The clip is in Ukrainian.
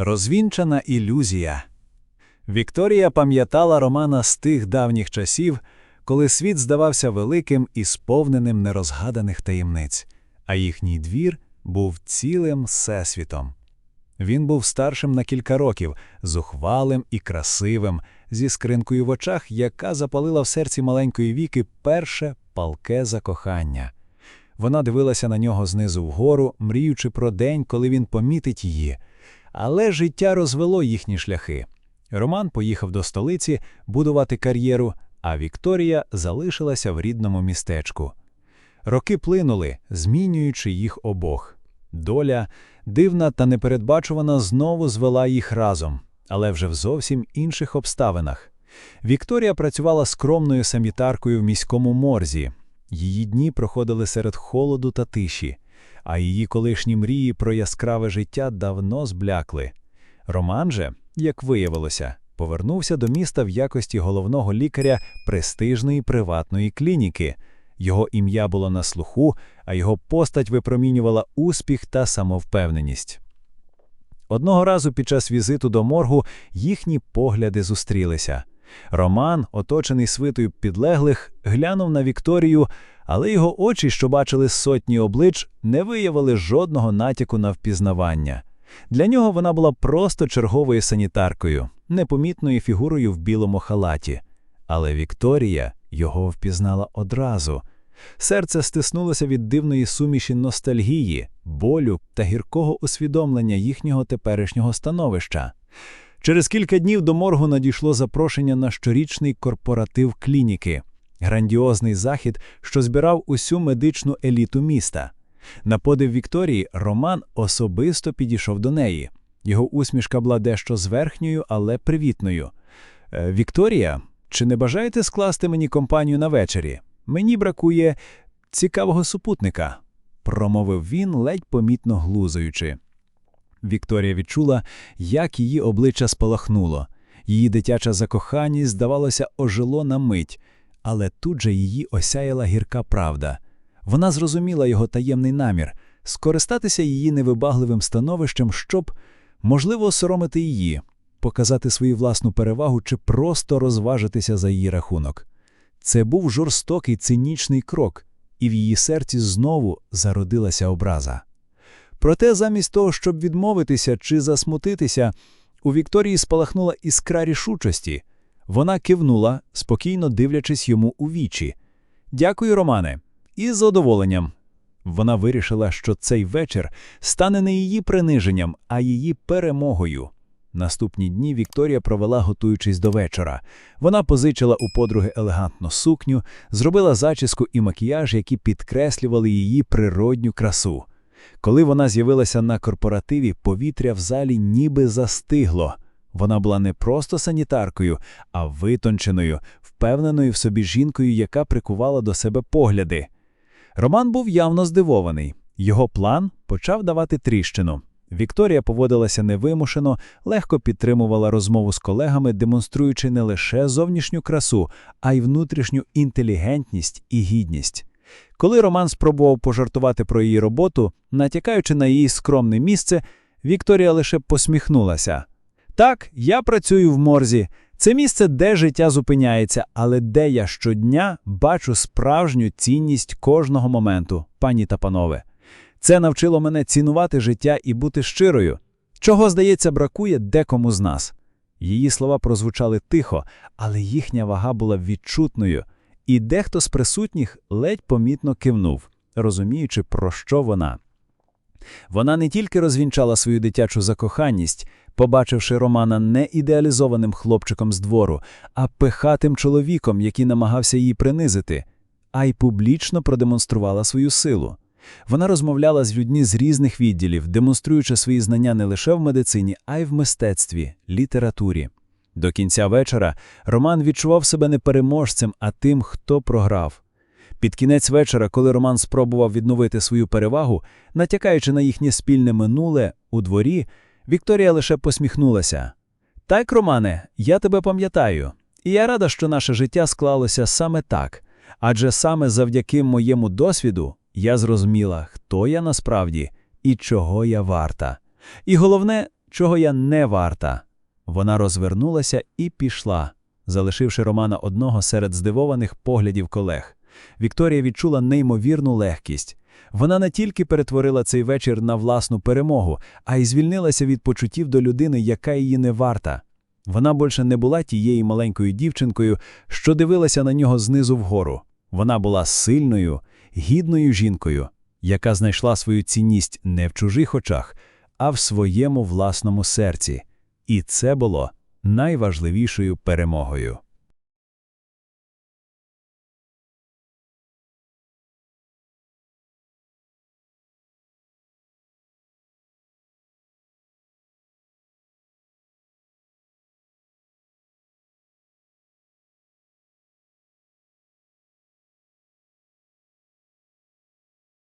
Розвінчана ілюзія. Вікторія пам'ятала Романа з тих давніх часів, коли світ здавався великим і сповненим нерозгаданих таємниць, а їхній двір був цілим всесвітом. Він був старшим на кілька років, зухвалим і красивим, зі скринкою в очах, яка запалила в серці маленької віки перше палке закохання. Вона дивилася на нього знизу вгору, мріючи про день, коли він помітить її. Але життя розвело їхні шляхи. Роман поїхав до столиці будувати кар'єру, а Вікторія залишилася в рідному містечку. Роки плинули, змінюючи їх обох. Доля, дивна та непередбачувана, знову звела їх разом, але вже в зовсім інших обставинах. Вікторія працювала скромною санітаркою в міському морзі. Її дні проходили серед холоду та тиші, а її колишні мрії про яскраве життя давно зблякли. Роман же, як виявилося, повернувся до міста в якості головного лікаря престижної приватної клініки. Його ім'я було на слуху, а його постать випромінювала успіх та самовпевненість. Одного разу під час візиту до моргу їхні погляди зустрілися. Роман, оточений свитою підлеглих, глянув на Вікторію, але його очі, що бачили сотні облич, не виявили жодного натяку на впізнавання. Для нього вона була просто черговою санітаркою, непомітною фігурою в білому халаті. Але Вікторія його впізнала одразу. Серце стиснулося від дивної суміші ностальгії, болю та гіркого усвідомлення їхнього теперішнього становища. Через кілька днів до моргу надійшло запрошення на щорічний корпоратив клініки, грандіозний захід, що збирав усю медичну еліту міста. На подив Вікторії Роман особисто підійшов до неї. Його усмішка була дещо зверхньою, але привітною. «Е, Вікторія, чи не бажаєте скласти мені компанію на вечері? Мені бракує цікавого супутника, промовив він, ледь помітно глузуючи. Вікторія відчула, як її обличчя спалахнуло. Її дитяча закоханість, здавалося, ожило на мить, але тут же її осяяла гірка правда. Вона зрозуміла його таємний намір скористатися її невибагливим становищем, щоб, можливо, соромити її, показати свою власну перевагу чи просто розважитися за її рахунок. Це був жорстокий цинічний крок, і в її серці знову зародилася образа. Проте, замість того, щоб відмовитися чи засмутитися, у Вікторії спалахнула іскра рішучості. Вона кивнула, спокійно дивлячись йому у вічі. Дякую, Романе, і з задоволенням. Вона вирішила, що цей вечір стане не її приниженням, а її перемогою. Наступні дні Вікторія провела, готуючись до вечора. Вона позичила у подруги елегантну сукню, зробила зачіску і макіяж, які підкреслювали її природню красу. Коли вона з'явилася на корпоративі, повітря в залі ніби застигло. Вона була не просто санітаркою, а витонченою, впевненою в собі жінкою, яка прикувала до себе погляди. Роман був явно здивований. Його план почав давати тріщину. Вікторія поводилася невимушено, легко підтримувала розмову з колегами, демонструючи не лише зовнішню красу, а й внутрішню інтелігентність і гідність. Коли Роман спробував пожартувати про її роботу, натякаючи на її скромне місце, Вікторія лише посміхнулася. Так, я працюю в морзі. Це місце, де життя зупиняється, але де я щодня бачу справжню цінність кожного моменту, пані та панове. Це навчило мене цінувати життя і бути щирою, чого, здається, бракує декому з нас. Її слова прозвучали тихо, але їхня вага була відчутною, і дехто з присутніх ледь помітно кивнув, розуміючи, про що вона. Вона не тільки розвінчала свою дитячу закоханість, побачивши Романа не ідеалізованим хлопчиком з двору, а пихатим чоловіком, який намагався її принизити, а й публічно продемонструвала свою силу. Вона розмовляла з людьми з різних відділів, демонструючи свої знання не лише в медицині, а й в мистецтві, літературі. До кінця вечора Роман відчував себе не переможцем, а тим, хто програв. Під кінець вечора, коли Роман спробував відновити свою перевагу, натякаючи на їхнє спільне минуле у дворі, Вікторія лише посміхнулася. Так, Романе, я тебе пам'ятаю, і я рада, що наше життя склалося саме так, адже саме завдяки моєму досвіду я зрозуміла, хто я насправді і чого я варта. І головне, чого я не варта. Вона розвернулася і пішла, залишивши Романа одного серед здивованих поглядів колег. Вікторія відчула неймовірну легкість. Вона не тільки перетворила цей вечір на власну перемогу, а й звільнилася від почуттів до людини, яка її не варта. Вона більше не була тією маленькою дівчинкою, що дивилася на нього знизу вгору. Вона була сильною, гідною жінкою, яка знайшла свою цінність не в чужих очах, а в своєму власному серці. І це було найважливішою перемогою.